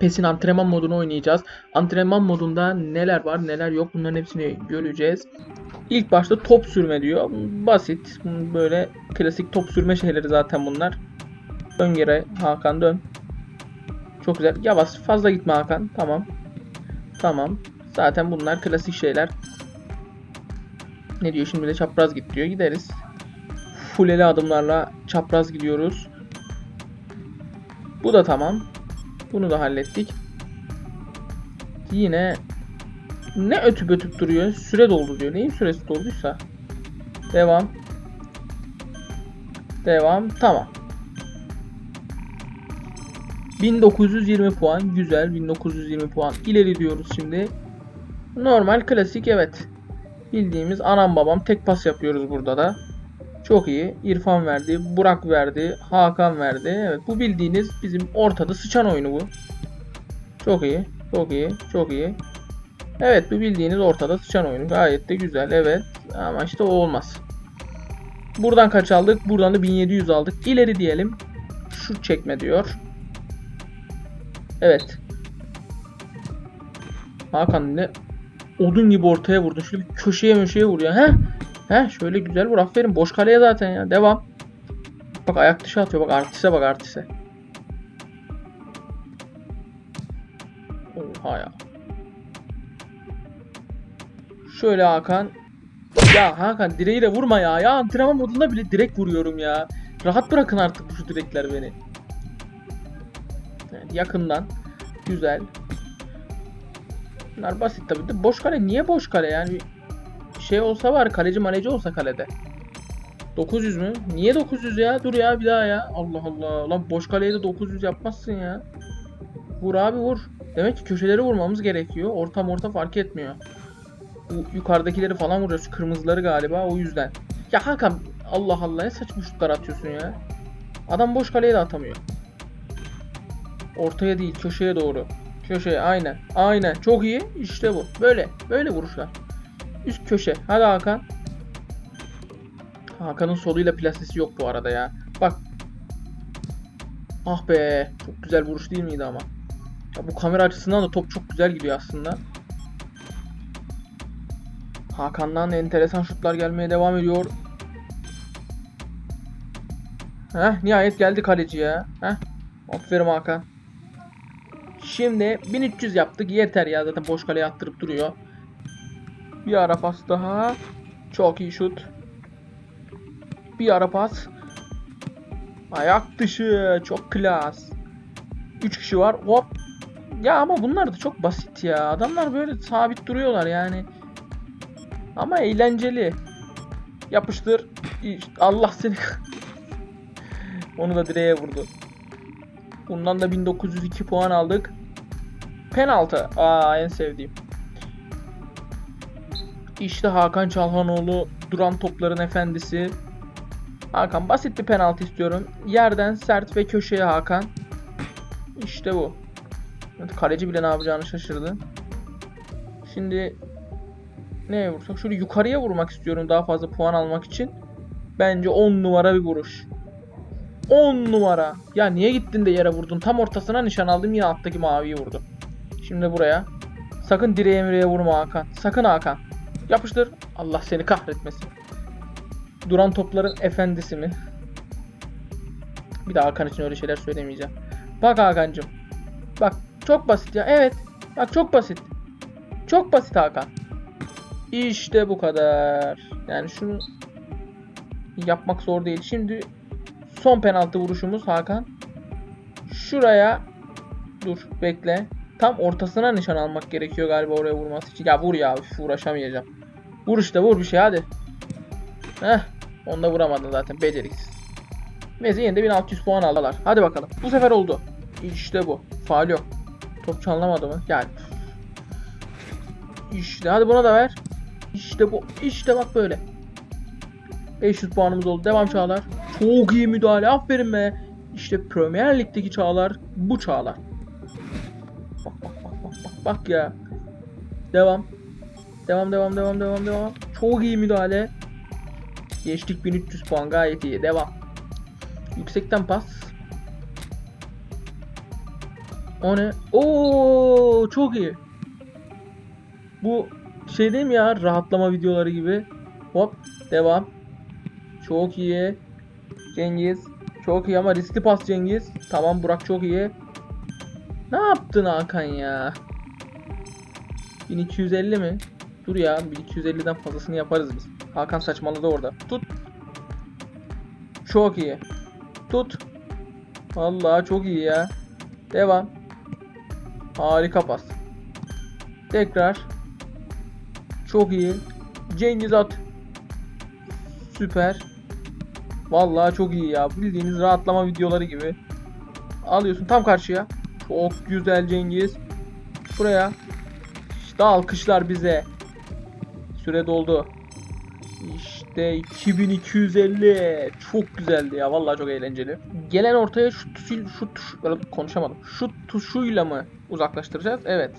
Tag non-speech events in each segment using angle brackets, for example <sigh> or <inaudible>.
PES'in antrenman modunu oynayacağız. Antrenman modunda neler var neler yok bunların hepsini göreceğiz. İlk başta top sürme diyor. Basit. Böyle klasik top sürme şeyleri zaten bunlar. Dön geri Hakan dön. Çok güzel. Yavaş fazla gitme Hakan. Tamam. Tamam. Zaten bunlar klasik şeyler. Ne diyor şimdi de çapraz git diyor. Gideriz. Fuleli adımlarla çapraz gidiyoruz. Bu da tamam. Bunu da hallettik. Yine ne ötüp ötüp duruyor? Süre doldu diyor. Neyin süresi dolduysa. Devam. Devam. Tamam. 1920 puan. Güzel. 1920 puan. İleri diyoruz şimdi. Normal klasik evet. Bildiğimiz anam babam tek pas yapıyoruz burada da. Çok iyi. İrfan verdi. Burak verdi. Hakan verdi. Evet bu bildiğiniz bizim ortada sıçan oyunu bu. Çok iyi. Çok iyi. Çok iyi. Evet bu bildiğiniz ortada sıçan oyunu. Gayet de güzel. Evet. Ama işte o olmaz. Buradan kaç aldık? Buradan da 1700 aldık. İleri diyelim. Şut çekme diyor. Evet. Hakan ne odun gibi ortaya vurdun. Şöyle bir köşeye möşeye vuruyor. He? He şöyle güzel vur. Aferin. Boş kaleye zaten ya. Devam. Bak ayak dışı atıyor. Bak artise bak artise. Oha ya. Şöyle Hakan. Ya Hakan direği de vurma ya. Ya antrenman modunda bile direk vuruyorum ya. Rahat bırakın artık şu direkler beni. Evet, yakından. Güzel. Bunlar basit tabii de. Boş kale niye boş kale yani? Şey olsa var kaleci maleci olsa kalede. 900 mü? Niye 900 ya? Dur ya bir daha ya. Allah Allah. Lan boş kaleye de 900 yapmazsın ya. Vur abi vur. Demek ki köşeleri vurmamız gerekiyor. Ortam orta fark etmiyor. Bu yukarıdakileri falan vuruyoruz. Şu kırmızıları galiba o yüzden. Ya Hakan Allah Allah ne saçma şutlar atıyorsun ya. Adam boş kaleye de atamıyor. Ortaya değil köşeye doğru. Köşeye aynen. Aynen. Çok iyi. İşte bu. Böyle. Böyle vuruşlar. Üst köşe. Hadi Hakan. Hakan'ın soluyla plasesi yok bu arada ya. Bak. Ah be. Çok güzel vuruş değil miydi ama? Ya bu kamera açısından da top çok güzel gidiyor aslında. Hakan'dan enteresan şutlar gelmeye devam ediyor. Heh nihayet geldi kaleci ya. Heh. Aferin Hakan. Şimdi 1300 yaptık. Yeter ya zaten boş kaleye attırıp duruyor. Bir ara pas daha. Çok iyi şut. Bir ara pas. Ayak dışı. Çok klas. 3 kişi var. Hop. Ya ama bunlar da çok basit ya. Adamlar böyle sabit duruyorlar yani. Ama eğlenceli. Yapıştır. Allah seni. <laughs> Onu da direğe vurdu. Bundan da 1902 puan aldık. Penaltı. Aa en sevdiğim. İşte Hakan Çalhanoğlu duran topların efendisi. Hakan basit bir penaltı istiyorum. Yerden sert ve köşeye Hakan. İşte bu. Kaleci bile ne yapacağını şaşırdı. Şimdi neye vursak? Şöyle yukarıya vurmak istiyorum daha fazla puan almak için. Bence 10 numara bir vuruş. 10 numara. Ya niye gittin de yere vurdun? Tam ortasına nişan aldım yine alttaki maviyi vurdu. Şimdi buraya. Sakın direğe mireye vurma Hakan. Sakın Hakan. Yapıştır. Allah seni kahretmesin. Duran topların efendisi mi? Bir daha Hakan için öyle şeyler söylemeyeceğim. Bak Hakan'cım. Bak çok basit ya. Evet. Bak çok basit. Çok basit Hakan. İşte bu kadar. Yani şunu yapmak zor değil. Şimdi son penaltı vuruşumuz Hakan. Şuraya dur bekle. Tam ortasına nişan almak gerekiyor galiba oraya vurması için. Ya vur ya uğraşamayacağım. Vur işte vur bir şey hadi. Heh. Onu da vuramadın zaten beceriksiz. Neyse yine de 1600 puan aldılar. Hadi bakalım. Bu sefer oldu. İşte bu. Faal yok. Top çalınamadı mı? Gel. İşte hadi buna da ver. İşte bu. İşte bak böyle. 500 puanımız oldu. Devam Çağlar. Çok iyi müdahale. Aferin be. İşte Premier Lig'deki Çağlar bu Çağlar. Bak bak bak bak bak bak ya. Devam. Devam devam devam devam devam. Çok iyi müdahale. Geçtik 1300 puan gayet iyi. Devam. Yüksekten pas. O ne? Oo çok iyi. Bu şey değil mi ya rahatlama videoları gibi. Hop devam. Çok iyi. Cengiz. Çok iyi ama riskli pas Cengiz. Tamam Burak çok iyi. Ne yaptın Hakan ya? 1250 mi? Dur ya 1250'den fazlasını yaparız biz. Hakan saçmaladı orada. Tut. Çok iyi. Tut. Vallahi çok iyi ya. Devam. Harika pas. Tekrar. Çok iyi. Cengiz at. Süper. Vallahi çok iyi ya. Bildiğiniz rahatlama videoları gibi. Alıyorsun tam karşıya. Çok güzel Cengiz. Buraya. İşte alkışlar bize. Süre doldu. İşte 2250. Çok güzeldi ya. Vallahi çok eğlenceli. Gelen ortaya şu tuşu, şu tuş, konuşamadım. Şu tuşuyla mı uzaklaştıracağız? Evet.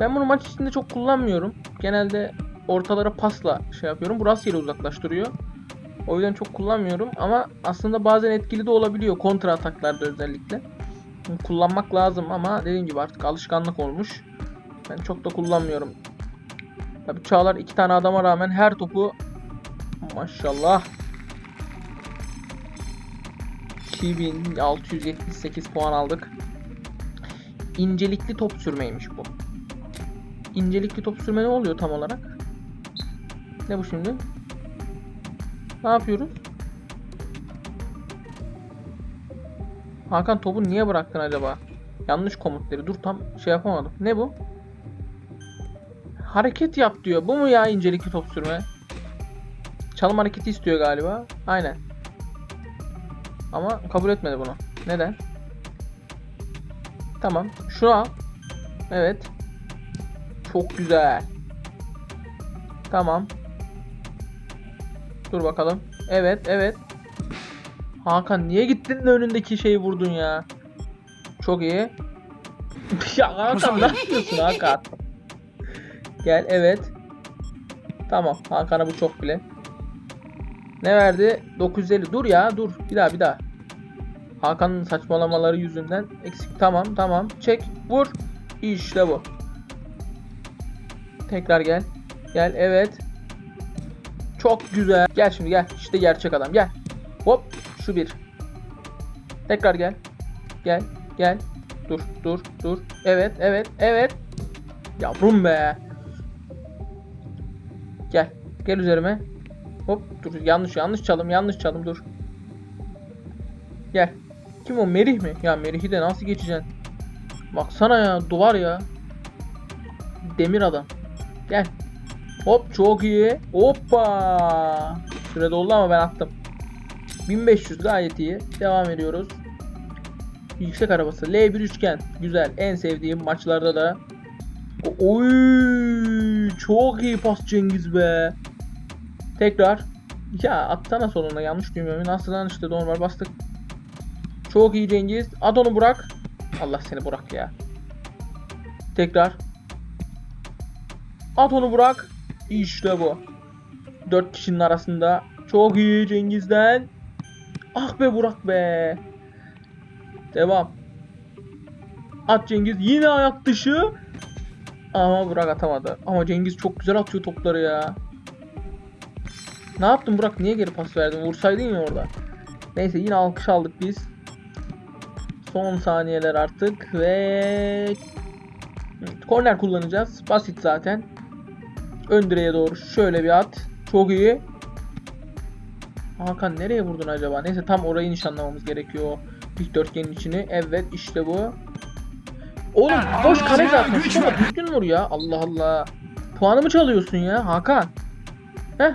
Ben bunu maç içinde çok kullanmıyorum. Genelde ortalara pasla şey yapıyorum. Bu rastgele uzaklaştırıyor. O yüzden çok kullanmıyorum ama aslında bazen etkili de olabiliyor kontra ataklarda özellikle. Kullanmak lazım ama dediğim gibi artık alışkanlık olmuş. Ben çok da kullanmıyorum. Tabii Çağlar iki tane adama rağmen her topu maşallah 2678 puan aldık. İncelikli top sürmeymiş bu. İncelikli top sürme ne oluyor tam olarak? Ne bu şimdi? Ne yapıyoruz? Hakan topu niye bıraktın acaba? Yanlış komutları. Dur tam şey yapamadım. Ne bu? Hareket yap diyor. Bu mu ya incelikli top sürme? Çalım hareketi istiyor galiba. Aynen. Ama kabul etmedi bunu. Neden? Tamam. Şunu al. Evet. Çok güzel. Tamam. Dur bakalım. Evet, evet. Hakan niye gittin de önündeki şeyi vurdun ya? Çok iyi. <laughs> ya Hakan ne yapıyorsun Hakan? Gel, evet. Tamam, Hakan'a bu çok bile. Ne verdi? 950. Dur ya, dur. Bir daha, bir daha. Hakan'ın saçmalamaları yüzünden eksik. Tamam, tamam. Çek, vur. İşte bu. Tekrar gel. Gel, evet. Çok güzel. Gel şimdi gel. İşte gerçek adam. Gel. Hop. Şu bir. Tekrar gel. Gel. Gel. Dur. Dur. Dur. Evet. Evet. Evet. Yavrum be. Gel. Gel üzerime. Hop. Dur. Yanlış yanlış çalım. Yanlış çalım. Dur. Gel. Kim o? Merih mi? Ya Merih'i de nasıl geçeceksin? Baksana ya. Duvar ya. Demir adam. Gel. Hop çok iyi. Hoppa. Süre doldu ama ben attım. 1500 gayet iyi. Devam ediyoruz. Yüksek arabası. L1 üçgen. Güzel. En sevdiğim maçlarda da. Oy çok iyi pas Cengiz be. Tekrar. Ya atsana sonuna yanlış duymuyorum. Nasıl işte normal bastık. Çok iyi Cengiz. At onu Burak. Allah seni Burak ya. Tekrar. At onu Burak. İşte bu. Dört kişinin arasında. Çok iyi Cengiz'den. Ah be Burak be. Devam. At Cengiz. Yine ayak dışı. Ama Burak atamadı. Ama Cengiz çok güzel atıyor topları ya. Ne yaptın Burak? Niye geri pas verdin? Vursaydın ya orada. Neyse yine alkış aldık biz. Son saniyeler artık ve korner kullanacağız. Basit zaten. Ön direğe doğru şöyle bir at. Çok iyi. Hakan nereye vurdun acaba? Neyse tam orayı nişanlamamız gerekiyor. Dikdörtgenin içini. Evet işte bu. Oğlum boş kare zaten. Şuna düzgün vur ya. Allah Allah. Puanımı çalıyorsun ya Hakan. Heh.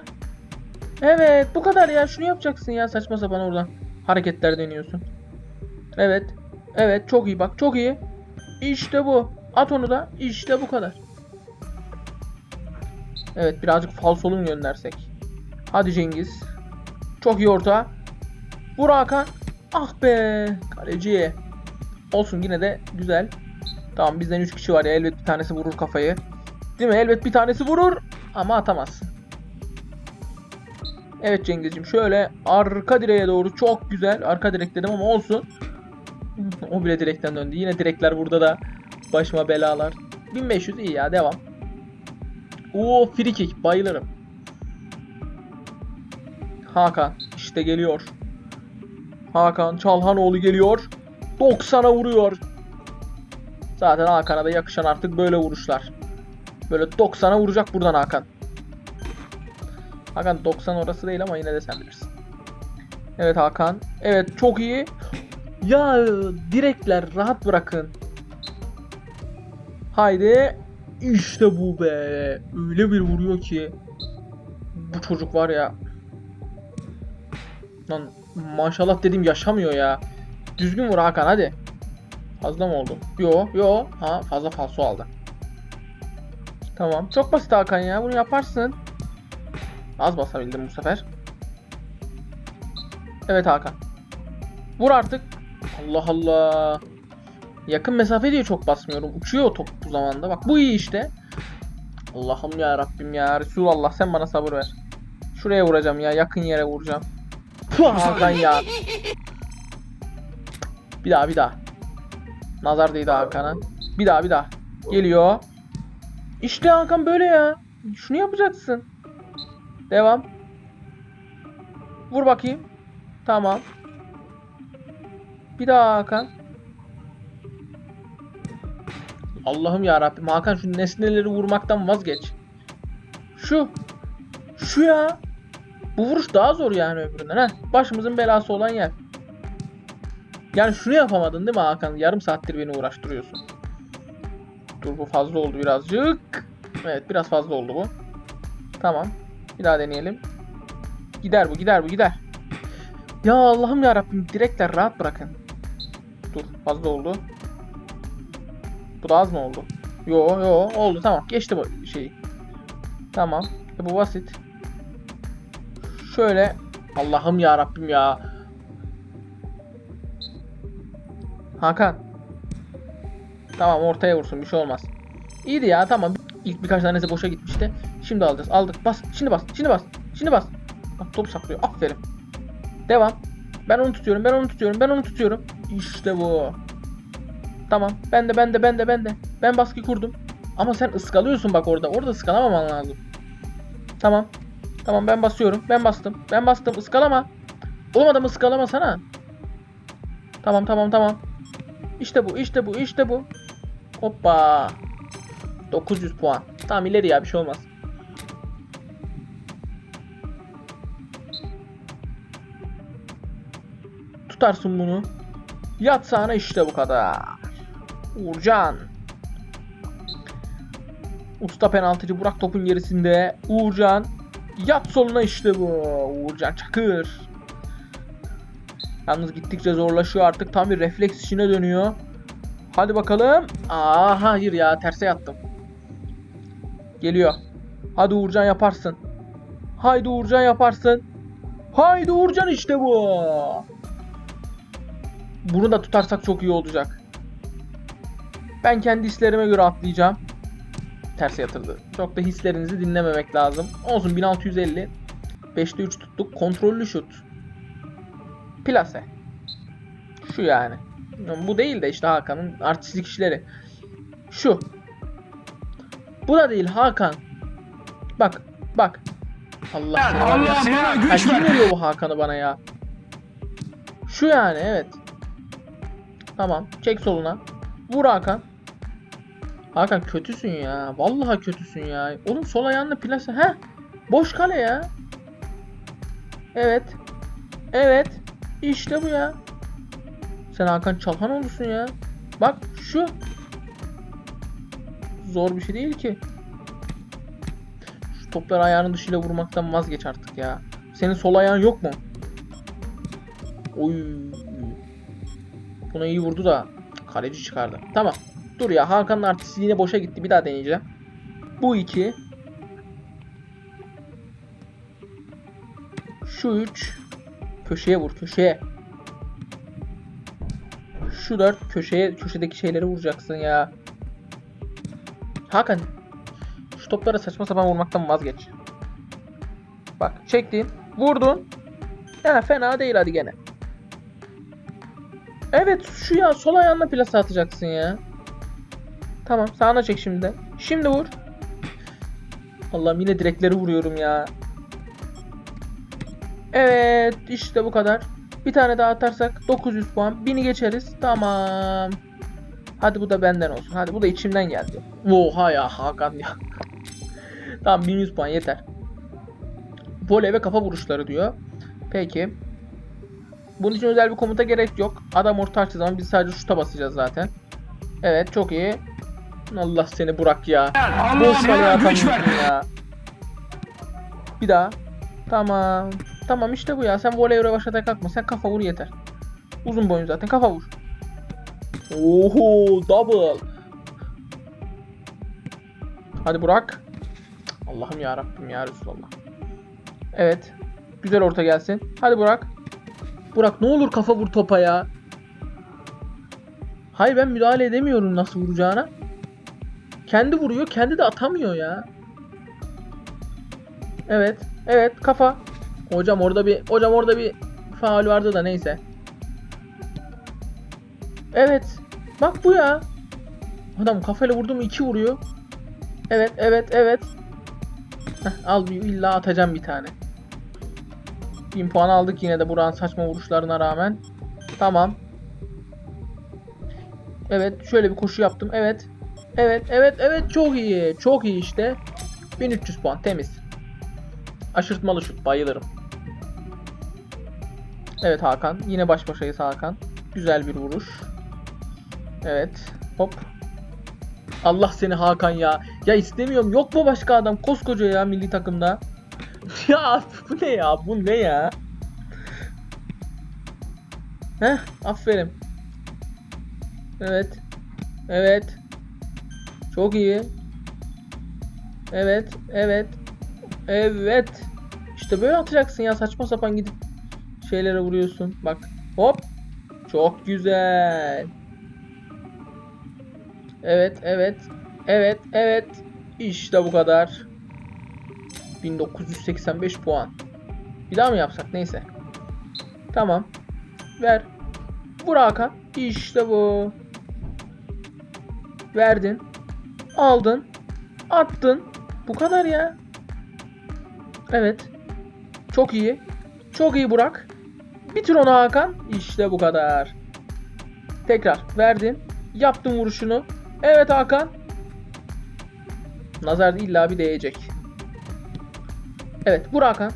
Evet bu kadar ya. Şunu yapacaksın ya saçma sapan oradan. Hareketler deniyorsun. Evet. Evet çok iyi bak çok iyi. İşte bu. At onu da. İşte bu kadar. Evet birazcık falsolu mu göndersek? Hadi Cengiz. Çok iyi orta. Vur Hakan. Ah be. Kaleci. Olsun yine de güzel. Tamam bizden 3 kişi var ya elbet bir tanesi vurur kafayı. Değil mi? Elbet bir tanesi vurur ama atamaz. Evet Cengizciğim şöyle arka direğe doğru çok güzel. Arka direk dedim ama olsun. <laughs> O bile direkten döndü. Yine direkler burada da başıma belalar. 1500 iyi ya devam. Oo free kick bayılırım. Hakan işte geliyor. Hakan Çalhanoğlu geliyor. 90'a vuruyor. Zaten Hakan'a da yakışan artık böyle vuruşlar. Böyle 90'a vuracak buradan Hakan. Hakan 90 orası değil ama yine de sen bilirsin. Evet Hakan. Evet çok iyi. Ya direkler rahat bırakın. Haydi. İşte bu be. Öyle bir vuruyor ki. Bu çocuk var ya. Lan maşallah dedim yaşamıyor ya. Düzgün vur Hakan hadi. Fazla mı oldu? Yo yo. Ha fazla falso aldı. Tamam. Çok basit Hakan ya. Bunu yaparsın. Az basabildim bu sefer. Evet Hakan. Vur artık. Allah Allah. Yakın mesafe diye çok basmıyorum. Uçuyor top bu zamanda. Bak bu iyi işte. Allah'ım ya Rabbim ya. Resulallah sen bana sabır ver. Şuraya vuracağım ya. Yakın yere vuracağım. Hakan ya. Bir daha bir daha. Nazar değdi Hakan'a. Bir daha bir daha. Geliyor. İşte Hakan böyle ya. Şunu yapacaksın. Devam. Vur bakayım. Tamam. Bir daha Hakan. Allah'ım ya Rabbim Hakan şu nesneleri vurmaktan vazgeç. Şu. Şu ya. Bu vuruş daha zor yani öbüründen ha. Başımızın belası olan yer. Yani şunu yapamadın değil mi Hakan? Yarım saattir beni uğraştırıyorsun. Dur bu fazla oldu birazcık. Evet biraz fazla oldu bu. Tamam. Bir daha deneyelim. Gider bu gider bu gider. Ya Allah'ım ya Rabbim direkler rahat bırakın. Dur fazla oldu. Bu da az mı oldu? Yo yo oldu tamam geçti bu şeyi. Tamam. E, bu basit. Şöyle Allah'ım ya Rabbim ya. Hakan. Tamam ortaya vursun bir şey olmaz. İyiydi ya tamam. İlk birkaç tanesi boşa gitmişti. Şimdi alacağız. Aldık. Bas. Şimdi bas. Şimdi bas. Şimdi bas. Bak top saklıyor. Aferin. Devam. Ben onu tutuyorum. Ben onu tutuyorum. Ben onu tutuyorum. İşte bu. Tamam. Ben de ben de ben de ben de. Ben baskı kurdum. Ama sen ıskalıyorsun bak orada. Orada ıskalamaman lazım. Tamam. Tamam ben basıyorum. Ben bastım. Ben bastım. Iskalama. Oğlum adam ıskalamasana. Tamam tamam tamam. İşte bu. işte bu. işte bu. Hoppa. 900 puan. Tamam ileri ya bir şey olmaz. Tutarsın bunu. Yat sahne işte bu kadar. Uğurcan. Usta penaltıcı Burak topun gerisinde. Uğurcan. Yat soluna işte bu. Uğurcan Çakır. Yalnız gittikçe zorlaşıyor artık. Tam bir refleks işine dönüyor. Hadi bakalım. Aa hayır ya terse yattım. Geliyor. Hadi Uğurcan yaparsın. Haydi Uğurcan yaparsın. Haydi Uğurcan işte bu. Bunu da tutarsak çok iyi olacak. Ben kendi hislerime göre atlayacağım. Terse yatırdı. Çok da hislerinizi dinlememek lazım. Olsun 1650. 5'te 3 tuttuk. Kontrollü şut. Plase. Şu yani. Bu değil de işte Hakan'ın artistlik işleri. Şu. Bu da değil Hakan. Bak bak. Allah ya. Allah bana güç kim ver. veriyor bu Hakan'ı bana ya? Şu yani evet. Tamam. Çek soluna. Vur Hakan. Hakan kötüsün ya. Vallahi kötüsün ya. Oğlum sol ayağınla plase. Heh. Boş kale ya. Evet. Evet. İşte bu ya. Sen Hakan Çalhan olursun ya. Bak şu. Zor bir şey değil ki. Şu topları ayağının dışıyla vurmaktan vazgeç artık ya. Senin sol ayağın yok mu? Oy. Buna iyi vurdu da kaleci çıkardı. Tamam. Dur ya Hakan'ın artisti yine boşa gitti. Bir daha deneyeceğim. Bu iki. Şu üç. Köşeye vur köşeye. Şu dört köşeye köşedeki şeyleri vuracaksın ya. Hakan. Şu toplara saçma sapan vurmaktan vazgeç. Bak çektin. Vurdun. Ya fena değil hadi gene. Evet şu ya sol ayağınla plase atacaksın ya. Tamam sağına çek şimdi. Şimdi vur. Allah'ım yine direkleri vuruyorum ya. Evet işte bu kadar. Bir tane daha atarsak 900 puan. 1000'i geçeriz. Tamam. Hadi bu da benden olsun. Hadi bu da içimden geldi. Oha ya Hakan ya. <laughs> tamam 1100 puan yeter. Voley ve kafa vuruşları diyor. Peki. Bunun için özel bir komuta gerek yok. Adam orta açtığı zaman biz sadece şuta basacağız zaten. Evet çok iyi. Allah seni Burak ya. Boş kaleye atamıyorsun ya. Bir daha. Tamam. Tamam işte bu ya. Sen voley başlataya kalkma. Sen kafa vur yeter. Uzun boyun zaten. Kafa vur. Oho double. Hadi Burak. Allah'ım ya Rabbim ya Resulallah. Evet. Güzel orta gelsin. Hadi Burak. Burak ne olur kafa vur topa ya. Hayır ben müdahale edemiyorum nasıl vuracağına. Kendi vuruyor, kendi de atamıyor ya. Evet. Evet kafa. Hocam orada bir hocam orada bir faul vardı da neyse. Evet. Bak bu ya. Adam kafayla vurdu mu iki vuruyor. Evet, evet, evet. Heh, al bir illa atacağım bir tane. 1000 puan aldık yine de Burak'ın saçma vuruşlarına rağmen. Tamam. Evet, şöyle bir koşu yaptım. Evet. Evet, evet, evet çok iyi. Çok iyi işte. 1300 puan temiz. Aşırtmalı şut bayılırım. Evet Hakan. Yine baş başayız Hakan. Güzel bir vuruş. Evet. Hop. Allah seni Hakan ya. Ya istemiyorum. Yok mu başka adam? Koskoca ya milli takımda. <laughs> ya bu ne ya? Bu ne ya? Heh, aferin. Evet. Evet. Çok iyi. Evet, evet. Evet. İşte böyle atacaksın ya saçma sapan gidip şeylere vuruyorsun. Bak. Hop. Çok güzel. Evet, evet. Evet, evet. İşte bu kadar. 1985 puan. Bir daha mı yapsak? Neyse. Tamam. Ver. Vur Hakan. İşte bu. Verdin. Aldın. Attın. Bu kadar ya. Evet. Çok iyi. Çok iyi Burak. Bitir onu Hakan. İşte bu kadar. Tekrar verdin. Yaptın vuruşunu. Evet Hakan. Nazar illa bir değecek. Evet vur Hakan.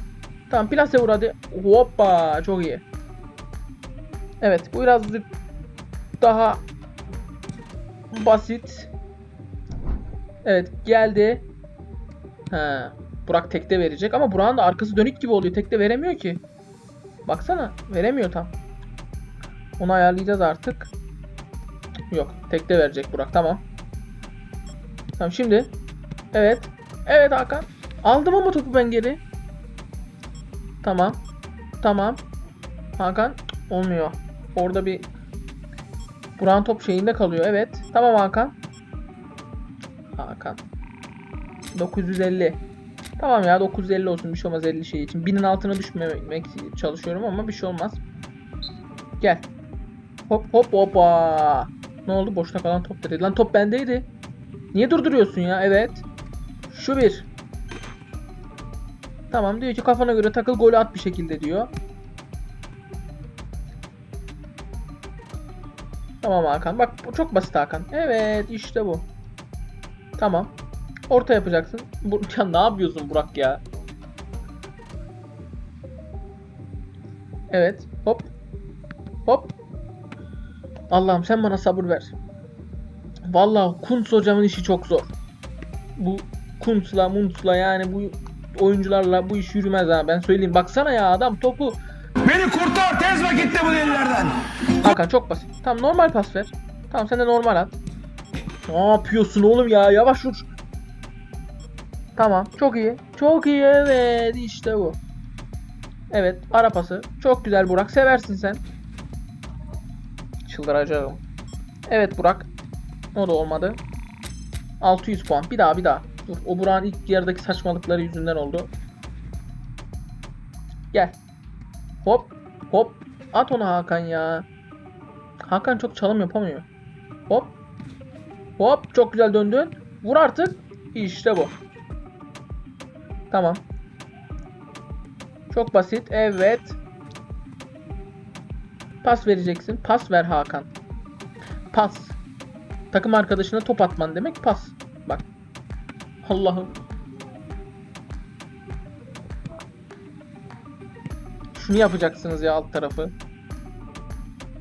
Tamam plase vur hadi. Hoppa çok iyi. Evet bu biraz daha basit. Evet geldi. Ha, Burak tekte verecek ama Burak'ın da arkası dönük gibi oluyor. Tekte veremiyor ki. Baksana veremiyor tam. Onu ayarlayacağız artık. Yok tekte verecek Burak tamam. Tamam şimdi. Evet. Evet Hakan. Aldım ama topu ben geri. Tamam. Tamam. Hakan olmuyor. Orada bir Buran top şeyinde kalıyor. Evet. Tamam Hakan. Hakan. 950. Tamam ya 950 olsun bir şey olmaz 50 şey için. 1000'in altına düşmemek çalışıyorum ama bir şey olmaz. Gel. Hop hop hoppa. Ne oldu? Boşta kalan top dedi. Lan top bendeydi. Niye durduruyorsun ya? Evet. Şu bir. Tamam diyor ki kafana göre takıl golü at bir şekilde diyor. Tamam Hakan. Bak bu çok basit Hakan. Evet işte bu. Tamam. Orta yapacaksın. Bu, <laughs> ya ne yapıyorsun Burak ya? Evet. Hop. Hop. Allah'ım sen bana sabır ver. Vallahi Kuntz hocamın işi çok zor. Bu Kuntz'la Muntz'la yani bu oyuncularla bu iş yürümez ha ben söyleyeyim. Baksana ya adam topu Beni kurtar tez vakitte bu delilerden. Hakan çok basit. Tamam normal pas ver. Tamam sen de normal at. Ne yapıyorsun oğlum ya? Yavaş vur. Tamam çok iyi. Çok iyi evet işte bu. Evet ara pası. Çok güzel Burak. Seversin sen. Çıldıracağım. Evet Burak. O da olmadı. 600 puan. Bir daha bir daha. Dur. O Burak'ın ilk yarıdaki saçmalıkları yüzünden oldu. Gel. Hop. Hop. At onu Hakan ya. Hakan çok çalım yapamıyor. Hop. Hop çok güzel döndün. Vur artık. İşte bu. Tamam. Çok basit. Evet. Pas vereceksin. Pas ver Hakan. Pas. Takım arkadaşına top atman demek pas. Bak. Allah'ım. Şunu yapacaksınız ya alt tarafı.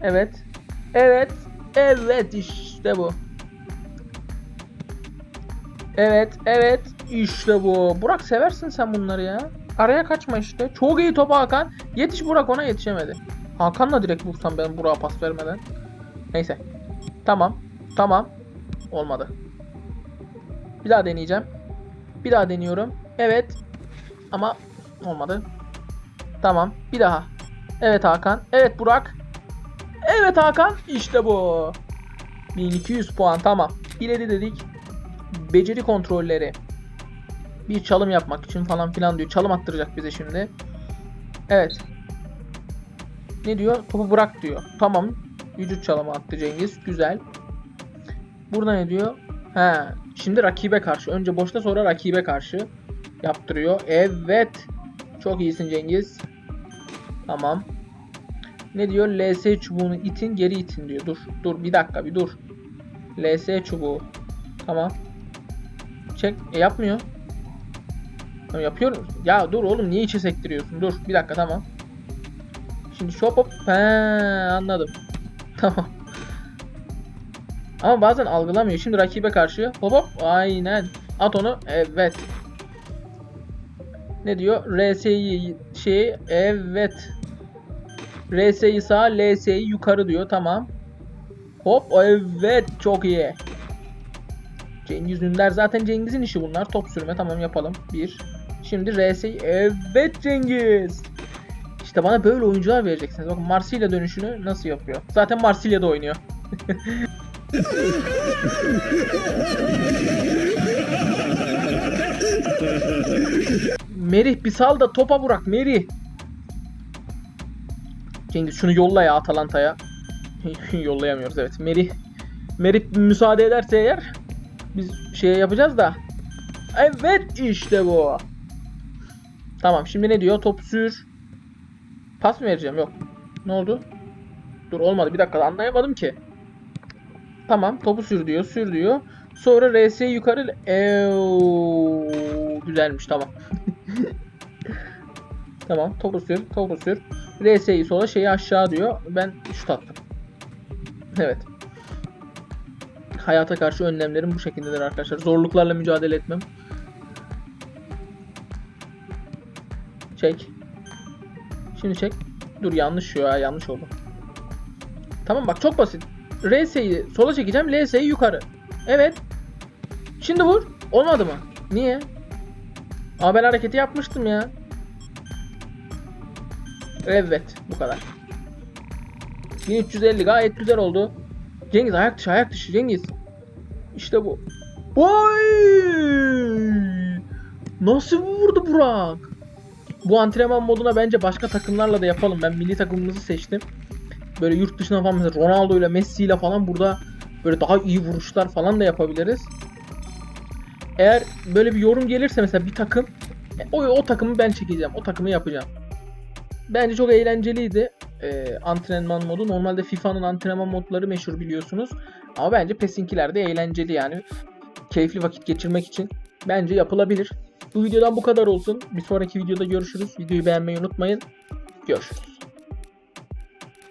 Evet. Evet. Evet işte bu. Evet, evet. İşte bu. Burak seversin sen bunları ya. Araya kaçma işte. Çok iyi top Hakan. Yetiş Burak ona yetişemedi. Hakan'la direkt vursam ben Burak'a pas vermeden. Neyse. Tamam. Tamam. Olmadı. Bir daha deneyeceğim. Bir daha deniyorum. Evet. Ama olmadı. Tamam. Bir daha. Evet Hakan. Evet Burak. Evet Hakan. İşte bu. 1200 puan. Tamam. İleri dedik. Beceri kontrolleri. Bir çalım yapmak için falan filan diyor. Çalım attıracak bize şimdi. Evet. Ne diyor? Topu bırak diyor. Tamam. Vücut çalımı attı Cengiz. Güzel. Burada ne diyor? He. Şimdi rakibe karşı. Önce boşta sonra rakibe karşı yaptırıyor. Evet. Çok iyisin Cengiz. Tamam. Ne diyor? LS çubuğunu itin geri itin diyor. Dur. Dur bir dakika bir dur. LS çubuğu. Tamam. Çek. E yapmıyor. Yapıyorum. Ya dur oğlum niye içe sektiriyorsun? Dur bir dakika tamam. Şimdi şop hop. He anladım. <laughs> Tamam. Ama bazen algılamıyor. Şimdi rakibe karşı hop hop. Aynen. At onu. Evet. Ne diyor? RS'yi şey evet. RS'yi sağ, LS'yi yukarı diyor. Tamam. Hop evet çok iyi. Cengiz Ünder zaten Cengiz'in işi bunlar. Top sürme tamam yapalım. Bir. Şimdi RS'yi evet Cengiz. İşte bana böyle oyuncular vereceksiniz. Bakın Marsilya dönüşünü nasıl yapıyor. Zaten Marsilya'da oynuyor. Merih bir sal da topa bırak Merih. Cengiz şunu yolla ya Atalanta'ya. <laughs> Yollayamıyoruz evet. Merih Merih müsaade ederse eğer biz şey yapacağız da. Evet işte bu. Tamam şimdi ne diyor? Top sür. Pas mı vereceğim? Yok. Ne oldu? Dur olmadı. Bir dakika anlayamadım ki. Tamam topu sür diyor. Sür diyor. Sonra RS'yi yukarı. Eee, güzelmiş tamam. <laughs> tamam topu sür. Topu sür. RS'yi sola şeyi aşağı diyor. Ben şut attım. Evet. Hayata karşı önlemlerim bu şekildedir arkadaşlar. Zorluklarla mücadele etmem. Çek. Şimdi çek. Dur yanlış ya yanlış oldu. Tamam bak çok basit. RS'yi sola çekeceğim. LS'yi yukarı. Evet. Şimdi vur. Olmadı mı? Niye? Ama ben hareketi yapmıştım ya. Evet. Bu kadar. 1350 gayet güzel oldu. Cengiz ayak dışı ayak dışı Cengiz. İşte bu. Oy! Nasıl vurdu Burak? Bu antrenman moduna bence başka takımlarla da yapalım. Ben milli takımımızı seçtim. Böyle yurt dışına falan mesela Ronaldo ile Messi ile falan burada böyle daha iyi vuruşlar falan da yapabiliriz. Eğer böyle bir yorum gelirse mesela bir takım o, o takımı ben çekeceğim. O takımı yapacağım. Bence çok eğlenceliydi e, antrenman modu. Normalde FIFA'nın antrenman modları meşhur biliyorsunuz. Ama bence PES'inkiler de eğlenceli yani. Keyifli vakit geçirmek için bence yapılabilir. Bu videodan bu kadar olsun. Bir sonraki videoda görüşürüz. Videoyu beğenmeyi unutmayın. Görüşürüz.